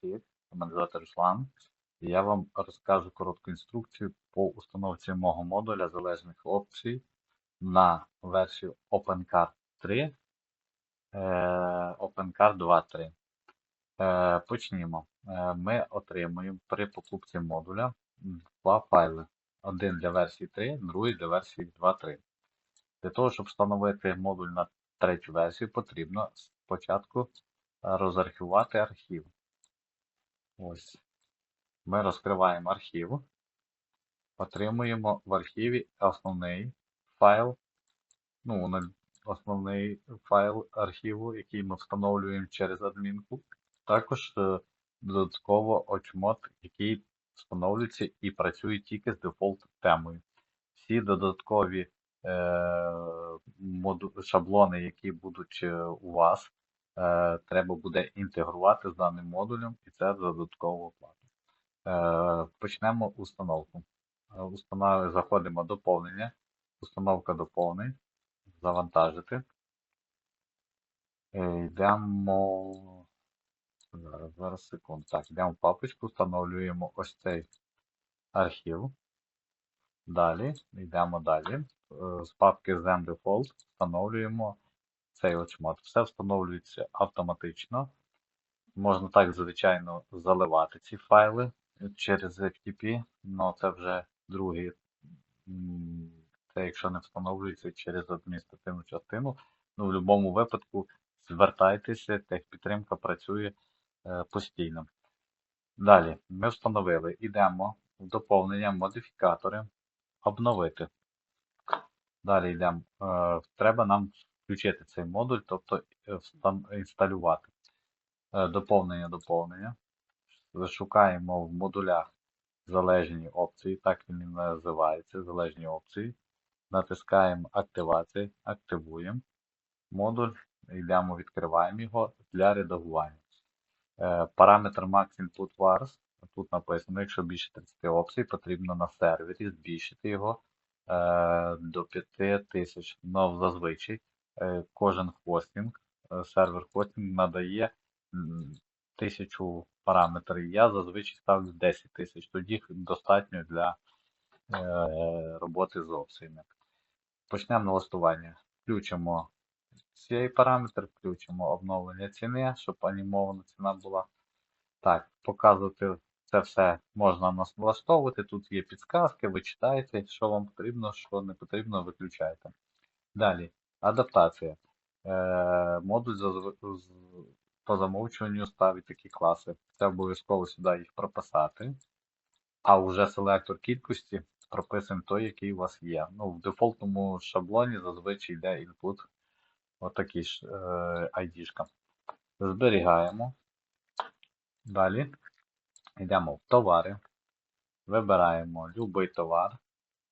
всіх. Мене звати Руслан. І я вам розкажу коротку інструкцію по установці мого модуля залежних опцій на версію OpenCard 3, е, OpenCard 2.3. Е, Почнімо. Е, Ми отримуємо при покупці модуля два файли. Один для версії 3, другий для версії 2.3. Для того, щоб встановити модуль на третю версію, потрібно спочатку розархівувати архів. Ось. Ми розкриваємо архів, отримуємо в архіві основний файл, ну, основний файл архіву, який ми встановлюємо через адмінку. Також е, додатково очмод, який встановлюється і працює тільки з дефолт темою. Всі додаткові е, шаблони, які будуть е, у вас, треба буде інтегрувати з даним модулем, і це додатково оплата. Е, Почнемо установку. Е, установ- Заходимо доповнення, установка доповнень, завантажити. Е, Йдемо. Зараз, зараз секунду. Так, йдемо в папочку, встановлюємо ось цей архів. Далі, йдемо далі. Е, З папки ZenDefault встановлюємо цей от. Все встановлюється автоматично. Можна так, звичайно, заливати ці файли через FTP, але це вже другий. Це якщо не встановлюється через адміністративну частину. Ну, в будь-якому випадку звертайтеся, техпідтримка працює е, постійно. Далі ми встановили, йдемо в доповнення, модифікатори, обновити. Далі йдемо. е, Треба нам включити цей модуль, тобто е, інсталювати. Е, Доповнення, доповнення. Шукаємо в модулях залежні опції, так він називається, залежні опції. Натискаємо активацію, активуємо модуль, йдемо, відкриваємо його для редагування. Е, Параметр Max Input Vars. Тут написано, якщо більше 30 опцій, потрібно на сервері збільшити його до 5000. Но зазвичай кожен хостинг, е, сервер хостинг надає 1000 параметрів. Я зазвичай ставлю 10 тисяч. Тоді достатньо для е, роботи з опціями. Почнемо налаштування. Включимо цей параметр, включимо обновлення ціни, щоб анімована ціна була. Так, показувати це все можна нас налаштовувати. Тут є підсказки, ви читаєте, що вам потрібно, що не потрібно, виключайте. Далі, адаптація. Е, модуль зазв- з- по замовчуванню ставить такі класи. Це обов'язково сюди їх прописати. А вже селектор кількості прописуємо той, який у вас є. Ну, в дефолтному шаблоні зазвичай йде input. Отакий ж е, ID-шка. Зберігаємо. Далі йдемо в товари. Вибираємо будь-який товар.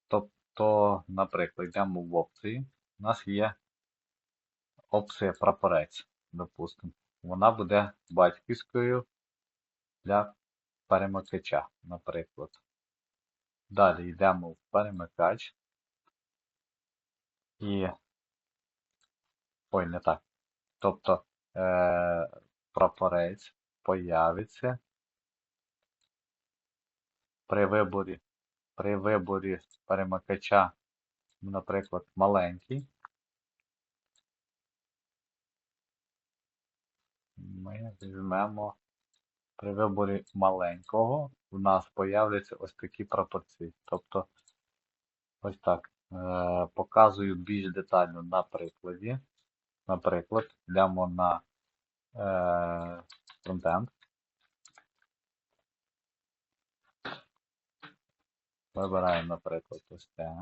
Тобто, наприклад, йдемо в опції. У нас є опція прапорець, допустимо. Вона буде батьківською для перемикача, наприклад. Далі йдемо в перемикач. І. Ой, не так. Тобто е, прапорець появиться при виборі, при виборі перемикача, наприклад, маленький. Ми візьмемо при виборі маленького, у нас появляться ось такі прапорці. Тобто, ось так. Е, показую більш детально на прикладі. Наприклад, йдемо на е, фронтенд. Вибираємо, наприклад, ось це.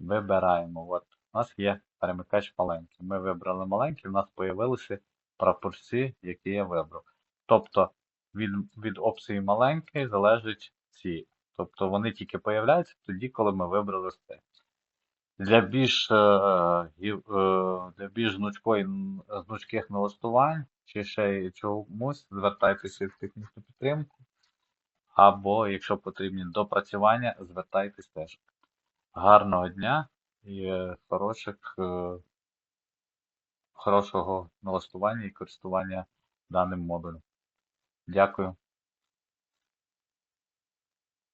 Вибираємо. От, у нас є перемикач маленький. Ми вибрали маленький, у нас з'явилися прапорці, які я вибрав. Тобто від, від опції маленький залежить ці. Тобто вони тільки появляються тоді, коли ми вибрали це. Для більш, е, гів- е, для більш гнучкої, гнучких налаштувань чи ще чомусь звертайтеся в технічну підтримку. Або, якщо потрібні допрацювання, звертайтесь теж. Гарного дня і хороших, е, хорошого налаштування і користування даним модулем. Дякую.